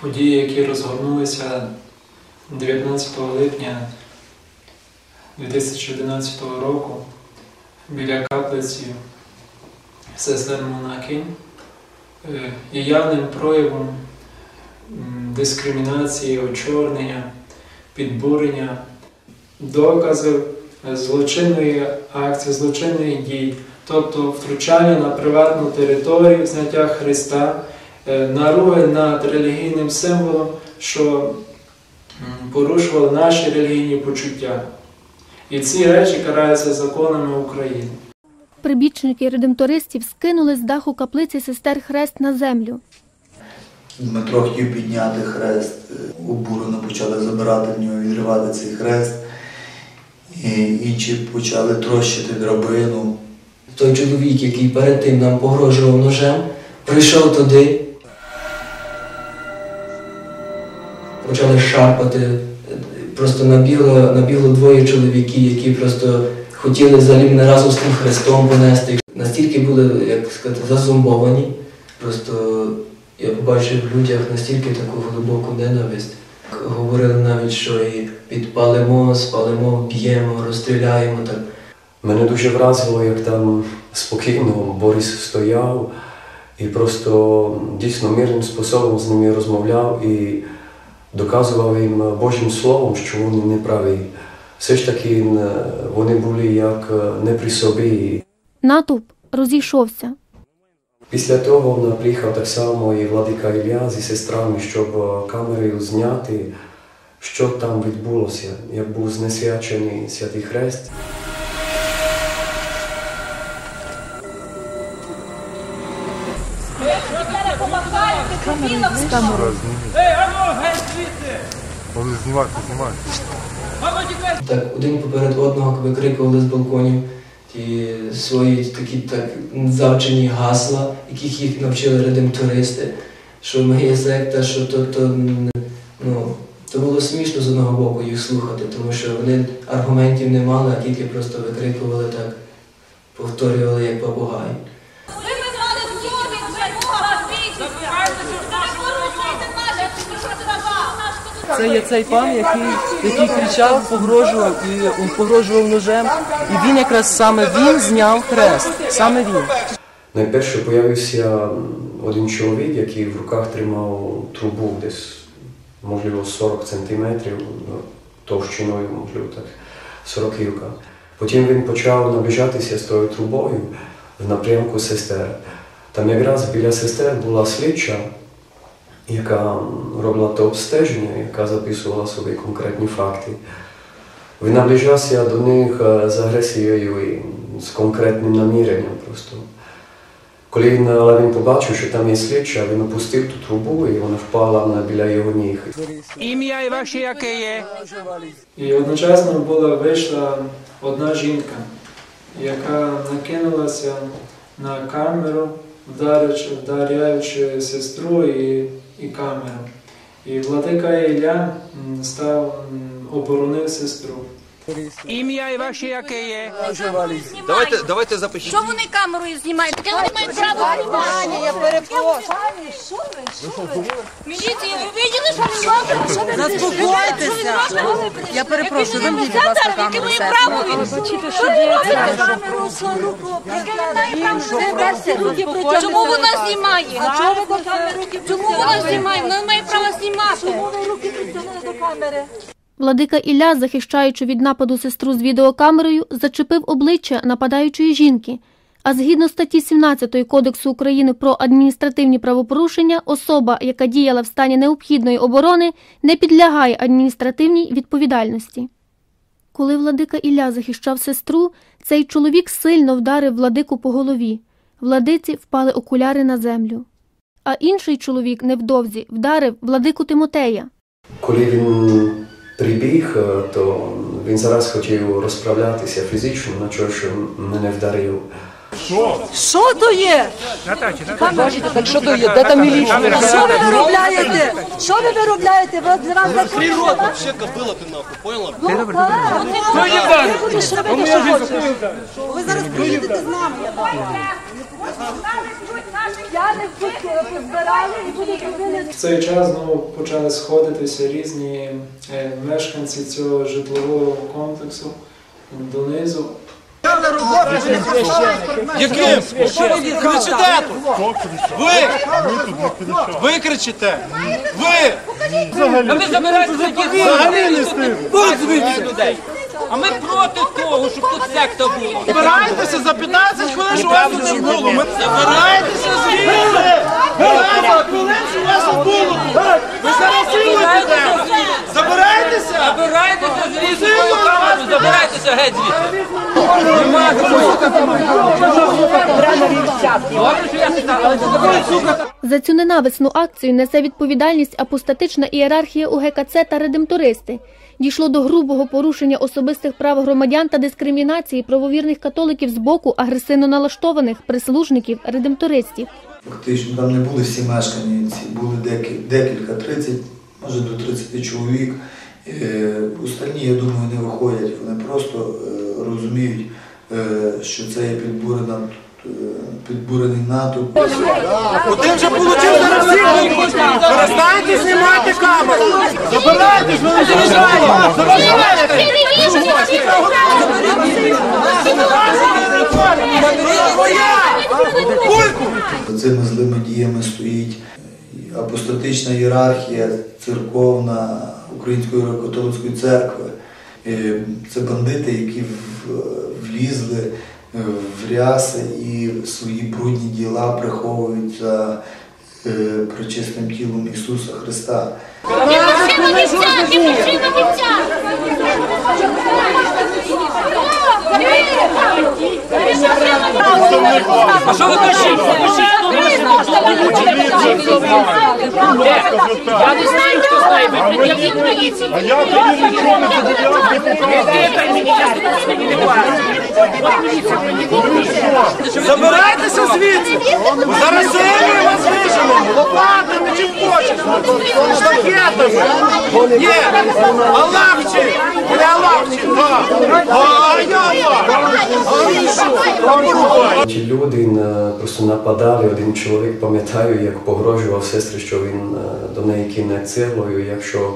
події, які розгорнулися 19 липня 2011 року біля каплиці сестер монахинь е, є явним проявом дискримінації, очорнення, підбурення, доказів злочинної акції, злочинної дії, тобто втручання на приватну територію, зняття Христа, наруги над релігійним символом, що порушували наші релігійні почуття. І ці речі караються законами України. Прибічники редемтористів скинули з даху каплиці сестер хрест на землю. Дмитро хотів підняти хрест, е, обурено почали забирати в нього, відривати цей хрест. І інші почали трощити драбину. Той чоловік, який перед тим нам погрожував ножем, прийшов туди. Почали шарпати. Е, Просто набігло, набігло двоє чоловіків, які просто хотіли взагалі мене разом з тим хрестом понести. Настільки були, як сказати, зазомбовані. Просто я побачив в людях настільки таку глибоку ненависть. Говорили навіть, що і підпалимо, спалимо, б'ємо, розстріляємо. Так. Мене дуже вразило, як там спокійно Борис стояв і просто дійсно мирним способом з ними розмовляв і доказував їм Божим Словом, що вони не праві. Все ж таки вони були як е, не при собі. Натовп розійшовся. Після того приїхав так само і владика Ілля зі сестрами, щоб е, камерою зняти, що там відбулося, як був знесвячений Святий Хрест. Може знімати, знімати. Так, один поперед одного викрикували з балконів ті свої такі так завчені гасла, яких їх навчили редемтористи, що ми є секта, що то, то ну, то було смішно з одного боку їх слухати, тому що вони аргументів не мали, а тільки просто викрикували так, повторювали як попугаї. Ви визнали злочин, вже Бога свідчиться. Не порушуйте наші права. Це є цей пан, який, який кричав, погрожував і погрожував ножем. І він якраз саме він зняв хрест. Саме він. Найперше появився один чоловік, який в руках тримав трубу десь, можливо, 40 сантиметрів ну, товщиною, можливо, так, сороківка. Потім він почав наближатися з тою трубою в напрямку сестер. Там якраз біля сестер була слідча, яка робила те обстеження, яка записувала собі конкретні факти. Він наближався до них е, з агресією і з конкретним наміренням просто. Коли він, але він побачив, що там є слідча, він опустив ту трубу і вона впала на біля його ніг. Ім'я і ваше яке є? І одночасно була вийшла одна жінка, яка накинулася на камеру, вдаряючи, вдаряючи сестру і, і камеру. І владика Ілля став оборонив сестру. Ім'я і ваше яке є? Давайте, давайте запишіть. Що вони камерою знімають? Таке вони мають право знімати. я перепрошую. Міліція, ви виділи, що він робить? Що ви Заспокойтеся. Я перепрошую, ви мені, будь ласка, камеру Яке сестри. право? Що ви робите? Яке право? Ви при Чому вона знімає? Ви Чому вона знімає? Вона не має права знімати. Чому ви руки притягнули до камери? Владика Ілля, захищаючи від нападу сестру з відеокамерою, зачепив обличчя нападаючої жінки. А згідно статті 17 Кодексу України про адміністративні правопорушення, особа, яка діяла в стані необхідної оборони, не підлягає адміністративній відповідальності. Коли владика Ілля захищав сестру, цей чоловік сильно вдарив владику по голові. Владиці впали окуляри на землю. А інший чоловік невдовзі вдарив владику Тимотея. Коли він прибіг, е, то він зараз хотів розправлятися фізично, на що що мене вдарив. Що то є? Бачите, так що то є? Де там міліція? Що ви виробляєте? Що ви виробляєте? Ви для вас закрили Вообще кобыла ты нахуй, поняла? Ну, колега, ви будете робити, що хочете. Ви зараз приїдете з нами, я думаю. Я не позбирали і будете робити В цей час знову почали сходитися різні е, мешканці цього житлового комплексу донизу. Яким? Кричите тут! Ви! Ви кричите! Ви! А ви забираєте такі Взагалі не людей. А ми проти того, щоб тут секта була. Збирайтеся за 15 хвилин, що вас тут не було! Ми- Забирайтеся звідси! 15 хвилин, що вас не було тут! Ви зараз силуєте! Забирайтеся! Забирайтеся звідси, забирайтеся геть звідси. Нема Добре, За цю ненависну акцію несе відповідальність апостатична ієрархія УГКЦ та редемтористи. Дійшло до грубого порушення особистих прав громадян та дискримінації правовірних католиків з боку агресивно налаштованих прислужників редемтористів. Фактично там не були всі мешканці, були декі- декілька, 30, може до 30 чоловік. Е, Остальні, я думаю, не виходять. Вони просто е, розуміють, е, що це є підбурена, підбурений натовп. Один вже получив зараз! Перестаньте знімати камеру! Забирайтесь, ви не! За цими злими діями стоїть. Апостатична ієрархія церковна Української католицької церкви. Е, Це бандити, які влізли в ряси і свої брудні діла приховують за е, пречистим тілом Ісуса Христа. А що ви кричите? Я не знаю, хто знає, ви пред'явіть міліції. А я тобі нічого не. Забирайтеся звідси! Зараз землю вас виженемо! Лопатами чим хочеш! Штакетами! Ні! Аллах! Не Аллах вчить! так. А я Аллах! А ви що? Ті люди просто нападали. Один чоловік, пам'ятаю, як погрожував сестрі, що він е, до неї кине цеглою, якщо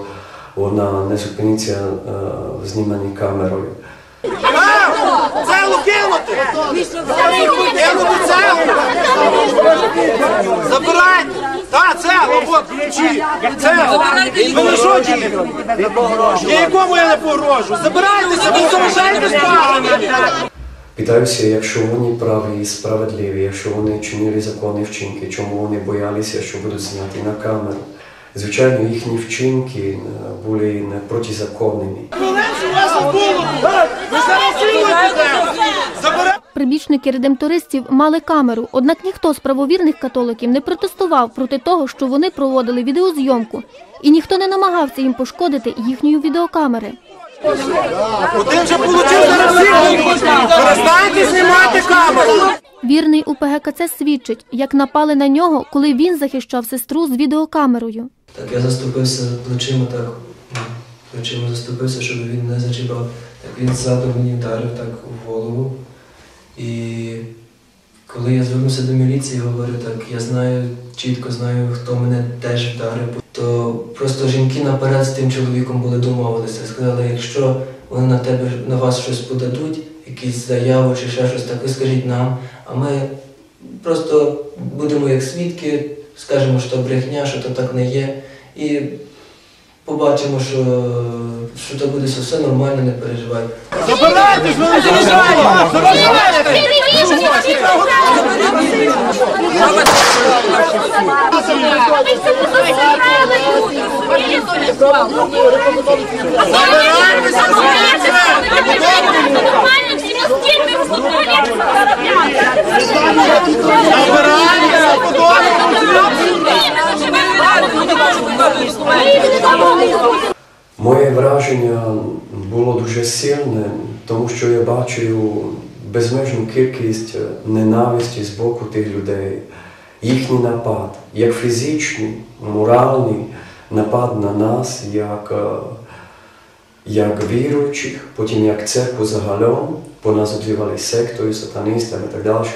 вона не зупиниться е, в зніманні камерою. А! Цеглу кинути! Кинути цеглу! Забирайте! Так, цеглу, от, ключі! Цеглу! Ви не що? Я якому я не погрожу? Забирайтеся, ви заважаєте справами! Питаюся, якщо вони праві і справедливі, якщо вони чинили законні вчинки, чому вони боялися, що будуть зняті на камеру. Звичайно, їхні вчинки е, були не протизаконними. Прибічники редемтористів мали камеру, однак ніхто з правовірних католиків не протестував проти того, що вони проводили відеозйомку, і ніхто не намагався їм пошкодити їхньої відеокамери. Один зараз! Перестаньте знімати камеру! Вірний УПГКЦ свідчить, як напали на нього, коли він захищав сестру з відеокамерою. Так я заступився плечима, так плечима заступився, щоб він не зачіпав. Так він ззаду мені вдарив так в голову. І коли я звернувся до міліції, говорю, так я знаю, чітко знаю, хто мене теж вдарив. То просто жінки наперед з тим чоловіком були домовилися. Сказали, якщо вони на тебе на вас щось подадуть, якісь заяву чи ще щось, так ви скажіть нам, а ми просто будемо як свідки, скажемо, що брехня, що то так не є. І побачимо, що, що то буде все нормально, не переживай. Забирайтесь, ви не заважаєте! Заважаєте! Забирайтеся, Моє враження було дуже сильне, тому що я бачив безмежну кількість е, ненависті з боку тих людей, їхній напад, як фізичний, моральний напад на нас, як, е, як віруючих, потім як церкву загалом, бо нас обзивали сектою, сатаністами і так далі,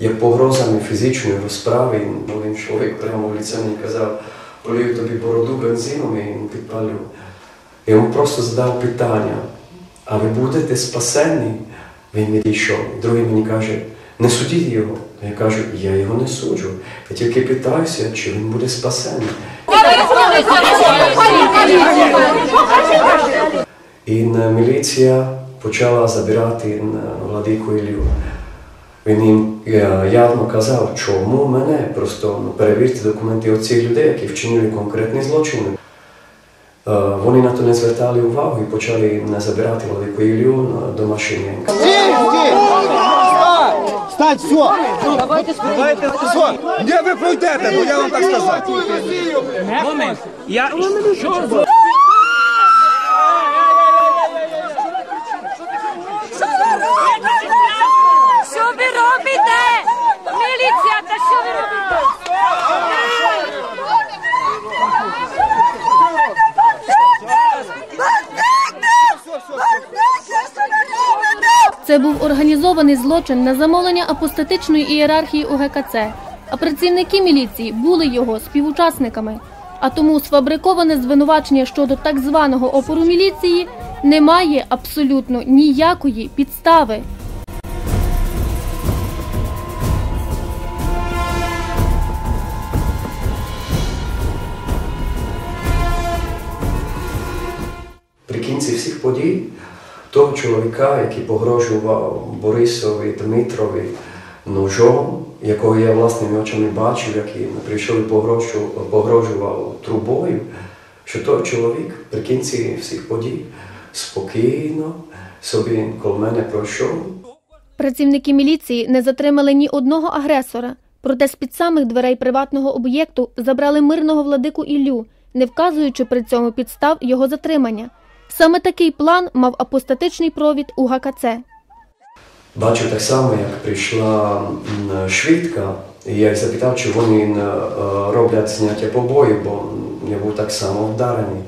як погрозами фізичної розправи, один чоловік прямо в лице мені казав, полію тобі бороду бензином і підпалив. Я йому просто задав питання, а ви будете спасені? Він відійшов. Другий мені каже, не судіть його. Я кажу, я його не суджу. Я тільки питаюся, чи він буде спасений. І міліція почала забирати владику Ілью. Він їм е, явно казав, чому мене просто ну, перевірте документи оцих людей, які вчинили конкретні злочини. Е, Вони на то не звертали увагу і почали не забирати велику Ілью е, до машини. Встань, все! Давайте все! Де ви пройдете, ну я вам так сказав. Момент. Я Що ви робите? Міліція, та що ви робите? Це був організований злочин на замовлення апостатичної ієрархії УГКЦ, а працівники міліції були його співучасниками. А тому сфабриковане звинувачення щодо так званого опору міліції не має абсолютно ніякої підстави. При кінці всіх подій того чоловіка, який погрожував Борисові Дмитрові ножом, якого я власними очами бачив, який прийшов і погрожував, трубою, що той чоловік при кінці всіх подій спокійно собі коло мене пройшов. Працівники міліції не затримали ні одного агресора, проте з-під самих дверей приватного об'єкту забрали мирного владику Іллю, не вказуючи при цьому підстав його затримання. Саме такий план мав апостатичний провід у ГКЦ. Бачив так само, як прийшла швидка, і я їх запитав, чи вони е, роблять зняття побою, бо я був так само вдарений.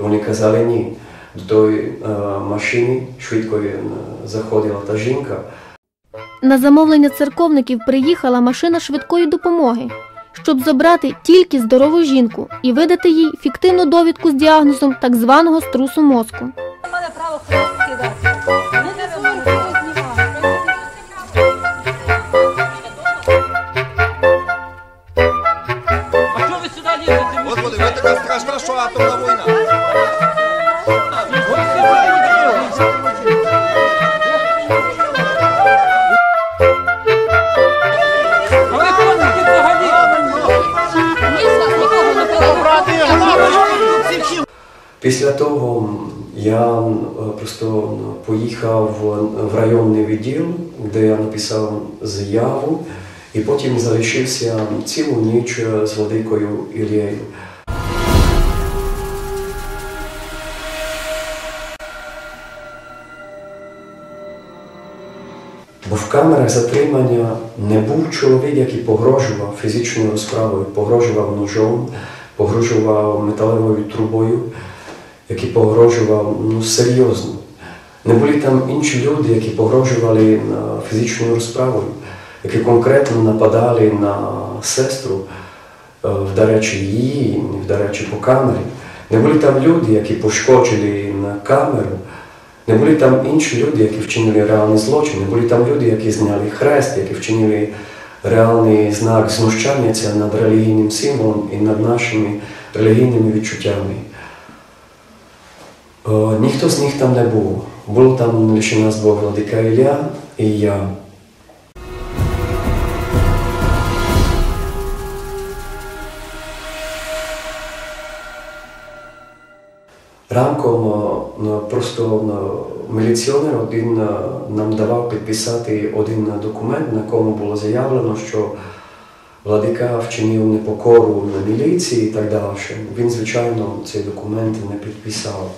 І вони казали ні. До тої е, машини швидкої м, заходила та жінка. На замовлення церковників приїхала машина швидкої допомоги, щоб забрати тільки здорову жінку і видати їй фіктивну довідку з діагнозом так званого струсу мозку. Мали право. А що ви сюди лізете? Господи, ви така страшна, що атомна війна. Після того я е, просто поїхав в- в районний відділ, де я написав заяву, і потім залишився цілу ніч е, з владикою Ілією. Бо в камерах затримання не був чоловік, який погрожував фізичною розправою, погрожував ножом, погрожував металевою трубою, який погрожував ну, серйозно. Не були там інші люди, які погрожували на фізичною розправою, які конкретно нападали на сестру, е, вдарячи її, вдарячи по камері. Не були там люди, які пошкоджили на камеру. Не були там інші люди, які вчинили реальний злочин, не були там люди, які зняли хрест, які вчинили реальний знак знущання над релігійним символом і над нашими релігійними відчуттями. Е, Ніхто з них там не був. Було там лише нас Бог Владика Ілля і я. Ранком е, е, просто е, міліціонер один е, нам давав підписати один документ, на якому було заявлено, що владика вчинив непокору на міліції і так далі. Він, звичайно, цей документ не підписав.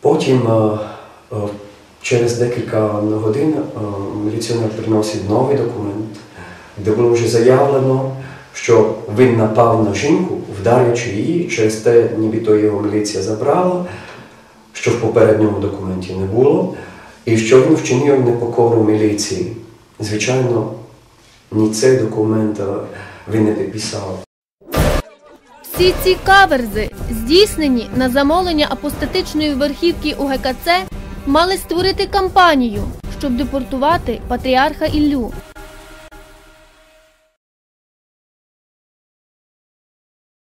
Потім е, е, Через декілька годин е, міліціонер приносить новий документ, де було вже заявлено, що він напав на жінку, вдарюючи її, через те, нібито його міліція забрала, що в попередньому документі не було, і що він вчинив непокору міліції. Звичайно, ні цей документ він не підписав. Всі ці каверзи, здійснені на замовлення апостатичної верхівки УГКЦ, мали створити кампанію, щоб депортувати патріарха Іллю.